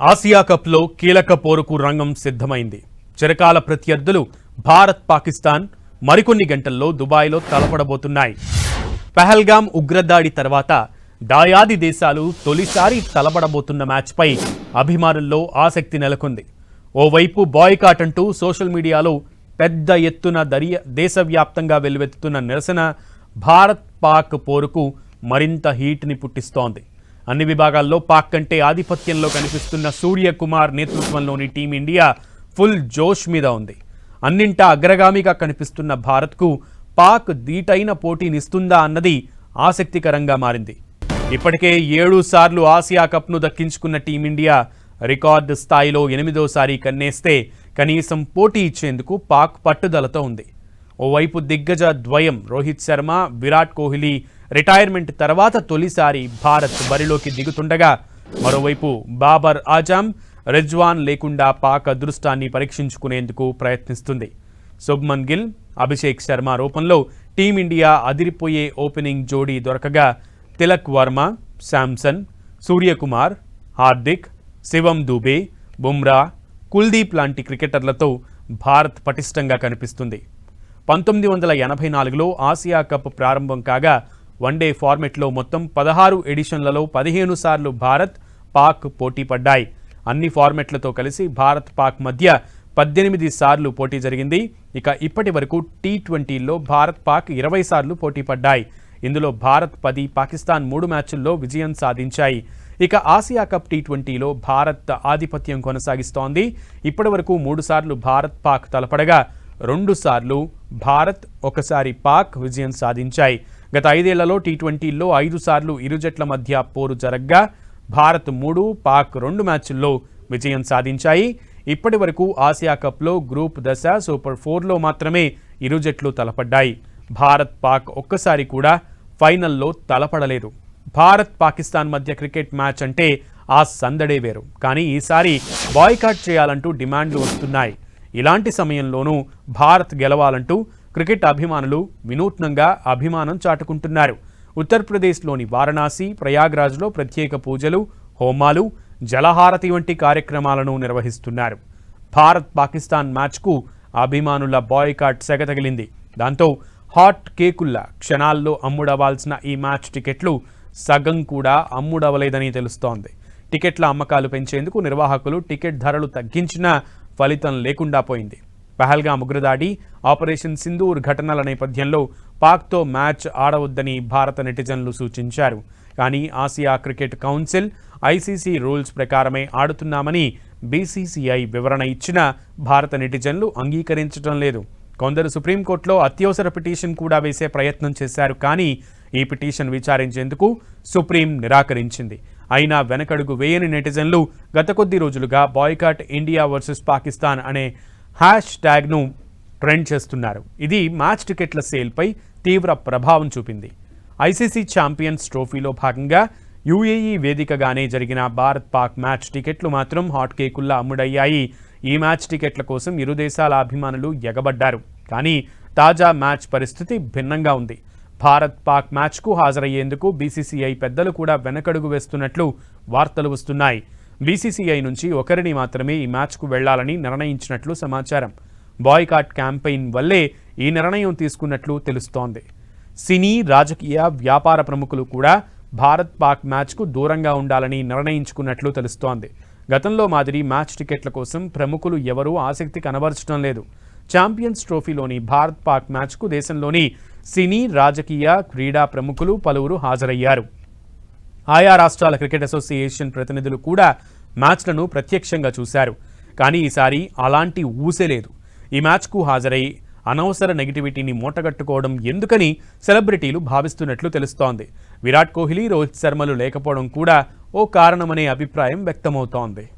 Asia కప్లో కీలక పోరుకు రంగం సిద్ధమైంది. చిరకాల ప్రత్యర్థులు భారత్ పాకిస్తాన్ మరికొన్ని గంటల్లో దుబాయ్లో తలపడబోతున్నాయి. పెహల్గాం ఉగ్రదాడి తర్వాత దాయాది దేశాలు తొలిసారి తలపడబోతున్న మ్యాచ్పై అభిమానుల్లో ఆసక్తి నెలకొంది. ఓవైపు బాయ్కాట్ అంటూ సోషల్ మీడియాలో పెద్ద ఎత్తున దర్య దేశవ్యాప్తంగా వెల్లువెత్తుతున్న నిరసన భారత్ పాక్ పోరుకు మరింత హీట్ని పుట్టిస్తోంది. అన్ని విభాగాల్లో పాక్ కంటే ఆధిపత్యంలో కనిపిస్తున్న సూర్యకుమార్ నేతృత్వంలోని టీమిండియా ఫుల్ జోష్ మీద ఉంది. అన్నింటా అగ్రగామిగా కనిపిస్తున్న భారత్కు పాక్ దీటైన పోటీనిస్తుందా అన్నది ఆసక్తికరంగా మారింది. ఇప్పటికే ఏడు సార్లు ఆసియా కప్ను దక్కించుకున్న టీమిండియా రికార్డు స్థాయిలో ఎనిమిదోసారి కన్నేస్తే కనీసం పోటీ ఇచ్చేందుకు పాక్ పట్టుదలతో ఉంది. ఓవైపు దిగ్గజ ద్వయం రోహిత్ శర్మ విరాట్ కోహ్లీ రిటైర్మెంట్ తర్వాత తొలిసారి భారత్ బరిలోకి దిగుతుండగా మరోవైపు బాబర్ ఆజాం రిజ్వాన్ లేకుండా పాక్ అదృష్టాన్ని పరీక్షించుకునేందుకు ప్రయత్నిస్తుంది. శుభ్మన్ గిల్ అభిషేక్ శర్మ రూపంలో టీమిండియా అదిరిపోయే ఓపెనింగ్ జోడీ దొరకగా తిలక్ వర్మ శాంసన్ సూర్యకుమార్ హార్దిక్ శివం దూబే బుమ్రా కుల్దీప్ లాంటి క్రికెటర్లతో భారత్ పటిష్టంగా కనిపిస్తుంది. పంతొమ్మిది వందల ఎనభై నాలుగులో ఆసియా కప్ ప్రారంభం కాగా వన్డే ఫార్మెట్లో మొత్తం పదహారు ఎడిషన్లలో పదిహేను సార్లు భారత్ పాక్ పోటీ పడ్డాయి. అన్ని ఫార్మెట్లతో కలిసి భారత్ పాక్ మధ్య పద్దెనిమిది సార్లు పోటీ జరిగింది. ఇక ఇప్పటి వరకు టీ ట్వంటీలో భారత్ పాక్ ఇరవై సార్లు పోటీ పడ్డాయి. ఇందులో భారత్ పది పాకిస్తాన్ మూడు మ్యాచ్ల్లో విజయం సాధించాయి. ఇక ఆసియా కప్ టీ ట్వంటీలో భారత్ ఆధిపత్యం కొనసాగిస్తోంది. ఇప్పటి వరకు మూడుసార్లు భారత్ పాక్ తలపడగా రెండుసార్లు భారత్ ఒకసారి పాక్ విజయం సాధించాయి. గత ఐదేళ్ళలో టీ ట్వంటీల్లో ఐదు సార్లు ఇరు జట్ల మధ్య పోరు జరగ్గా భారత్ మూడు పాక్ రెండు మ్యాచ్ల్లో విజయం సాధించాయి. ఇప్పటి వరకు ఆసియా కప్లో గ్రూప్ దశ సూపర్ ఫోర్లో మాత్రమే ఇరు జట్లు తలపడ్డాయి. భారత్ పాక్ ఒక్కసారి కూడా ఫైనల్లో తలపడలేదు. భారత్ పాకిస్తాన్ మధ్య క్రికెట్ మ్యాచ్ అంటే ఆ సందడే వేరు. కానీ ఈసారి బాయ్కాట్ చేయాలంటూ డిమాండ్లు వస్తున్నాయి. ఇలాంటి సమయంలోనూ భారత్ గెలవాలంటూ క్రికెట్ అభిమానులు వినూత్నంగా అభిమానం చాటుకుంటున్నారు. ఉత్తరప్రదేశ్లోని వారణాసి ప్రయాగ్రాజ్లో ప్రత్యేక పూజలు హోమాలు జలహారతి వంటి కార్యక్రమాలను నిర్వహిస్తున్నారు. భారత్ పాకిస్తాన్ మ్యాచ్కు అభిమానుల బాయ్కాట్ సెగ తగిలింది. దాంతో హాట్ కేకుల్లా క్షణాల్లో అమ్ముడవాల్సిన ఈ మ్యాచ్ టికెట్లు సగం కూడా అమ్ముడవలేదని తెలుస్తోంది. టికెట్ల అమ్మకాలు పెంచేందుకు నిర్వాహకులు టికెట్ ధరలు తగ్గించినా ఫలితం లేకుండా పోయింది. పహల్గా ఉగ్రదాడి ఆపరేషన్ సింధూర్ ఘటనల నేపథ్యంలో పాక్తో మ్యాచ్ ఆడవద్దని భారత నెటిజన్లు సూచించారు. కానీ Asia cricket council ICC rules ప్రకారమే ఆడుతున్నామని బీసీసీఐ వివరణ ఇచ్చిన భారత నెటిజన్లు అంగీకరించడం లేదు. కొందరు సుప్రీంకోర్టులో అత్యవసర పిటిషన్ కూడా వేసే ప్రయత్నం చేశారు కానీ ఈ పిటిషన్ విచారించేందుకు సుప్రీం నిరాకరించింది. అయినా వెనకడుగు వేయని నెటిజన్లు గత కొద్ది రోజులుగా బాయ్కాట్ ఇండియా వర్సెస్ పాకిస్తాన్ అనే హ్యాష్ ట్యాగ్ను ట్రెండ్ చేస్తున్నారు. ఇది మ్యాచ్ టికెట్ల సేల్పై తీవ్ర ప్రభావం చూపింది. ఐసీసీ ఛాంపియన్స్ ట్రోఫీలో భాగంగా యూఏఈ వేదికగానే జరిగిన భారత్ పాక్ మ్యాచ్ టికెట్లు మాత్రం హాట్ కేకుల్లా అమ్ముడయ్యాయి. ఈ మ్యాచ్ టికెట్ల కోసం ఇరు దేశాల అభిమానులు ఎగబడ్డారు. కానీ తాజా మ్యాచ్ పరిస్థితి భిన్నంగా ఉంది. భారత్ పాక్ మ్యాచ్కు హాజరయ్యేందుకు బీసీసీఐ పెద్దలు కూడా వెనకడుగు వేస్తున్నట్లు వార్తలు వస్తున్నాయి. బీసీసీఐ నుంచి ఒకరిని మాత్రమే ఈ మ్యాచ్కు వెళ్ళాలని నిర్ణయించినట్లు సమాచారం. బాయ్కాట్ క్యాంపెయిన్ వల్లే ఈ నిర్ణయం తీసుకున్నట్లు తెలుస్తోంది. సినీ రాజకీయ వ్యాపార ప్రముఖులు కూడా భారత్ పాక్ మ్యాచ్కు దూరంగా ఉండాలని నిర్ణయించుకున్నట్లు తెలుస్తోంది. గతంలో మాదిరి మ్యాచ్ టికెట్ల కోసం ప్రముఖులు ఎవరూ ఆసక్తి కనబరచడం లేదు. ఛాంపియన్స్ ట్రోఫీలోని భారత్ పాక్ మ్యాచ్కు దేశంలోని సినీ రాజకీయ క్రీడా ప్రముఖులు పలువురు హాజరయ్యారు. ఆయా రాష్ట్రాల క్రికెట్ అసోసియేషన్ ప్రతినిధులు కూడా మ్యాచ్లను ప్రత్యక్షంగా చూశారు. కానీ ఈసారి అలాంటి ఊసే లేదు. ఈ మ్యాచ్కు హాజరై అనవసర నెగిటివిటీని మూటగట్టుకోవడం ఎందుకని సెలబ్రిటీలు భావిస్తున్నట్లు తెలుస్తోంది. విరాట్ కోహ్లీ రోహిత్ శర్మలు లేకపోవడం కూడా ఓ కారణమనే అభిప్రాయం వ్యక్తమవుతోంది.